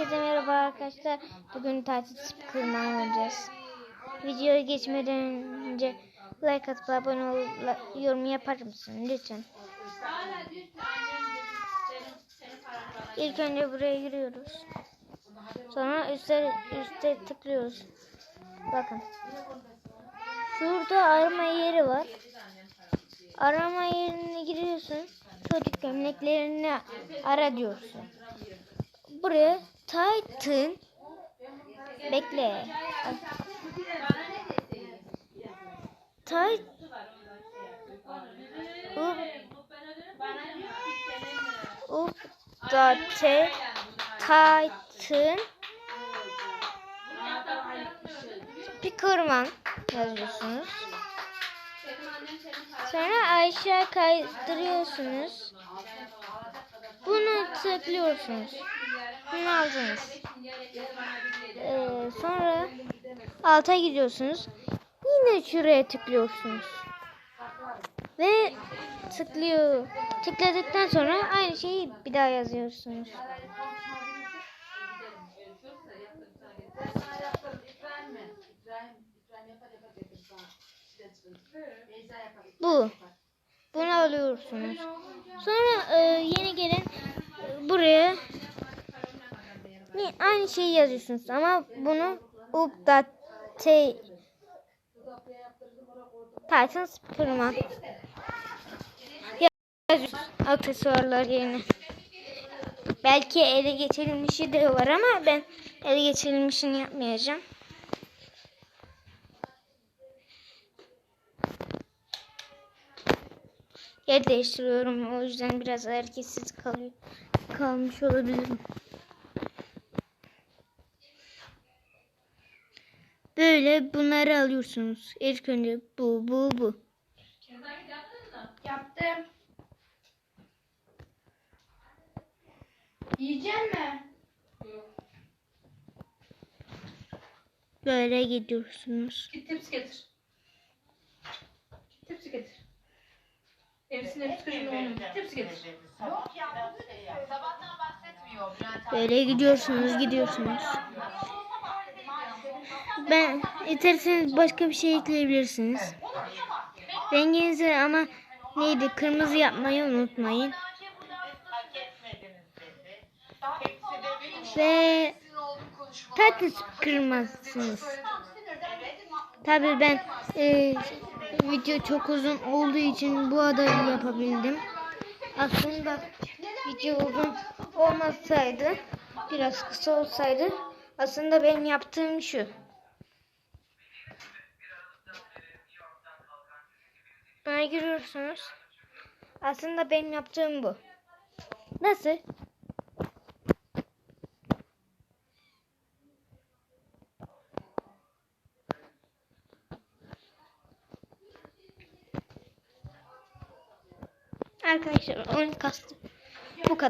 Herkese merhaba arkadaşlar. Bugün tatil kırma oynayacağız. Videoya geçmeden önce like atıp abone ol, yorum yapar mısın lütfen? İlk önce buraya giriyoruz. Sonra üstte üstte tıklıyoruz. Bakın. Şurada arama yeri var. Arama yerine giriyorsun. Çocuk gömleklerini ara diyorsun. Buraya Titan bekle. Titan up da te Titan Pickerman yazıyorsunuz. Sonra aşağı kaydırıyorsunuz. Bunu tıklıyorsunuz. Bunu aldınız. Ee, sonra alta gidiyorsunuz. Yine şuraya tıklıyorsunuz. Ve tıklıyor. Tıkladıktan sonra aynı şeyi bir daha yazıyorsunuz. Bu. Bunu alıyorsunuz. Sonra e, yeni gelen e, buraya ni- aynı şeyi yazıyorsunuz ama bunu update Titan Superman yazıyorsunuz aksesuarlar yerine. Belki ele geçirilmişi de var ama ben ele geçirilmişini yapmayacağım. Yer değiştiriyorum. O yüzden biraz hareketsiz kalıyor. Kalmış olabilirim. Böyle bunları alıyorsunuz. İlk önce bu, bu, bu. Yaptım. Yiyecek mi? Böyle gidiyorsunuz. Git tepsi getir. Tepsi getir. Hepsini hepsi kırmızı onun. Tepsi getir. Yok ya şey ya. Sabahtan bahsetmiyor. Böyle gidiyorsunuz, gidiyorsunuz. Ben isterseniz başka bir şey ekleyebilirsiniz. Renginizi ama neydi? Kırmızı yapmayı unutmayın. Ve tatlı kırmazsınız. Tabii ben e, video çok uzun olduğu için bu adayı yapabildim. Aslında video uzun olmasaydı, biraz kısa olsaydı aslında benim yaptığım şu. Buna giriyorsunuz. Aslında benim yaptığım bu. Nasıl? Arkadaşlar oyun kastı. Bu kadar.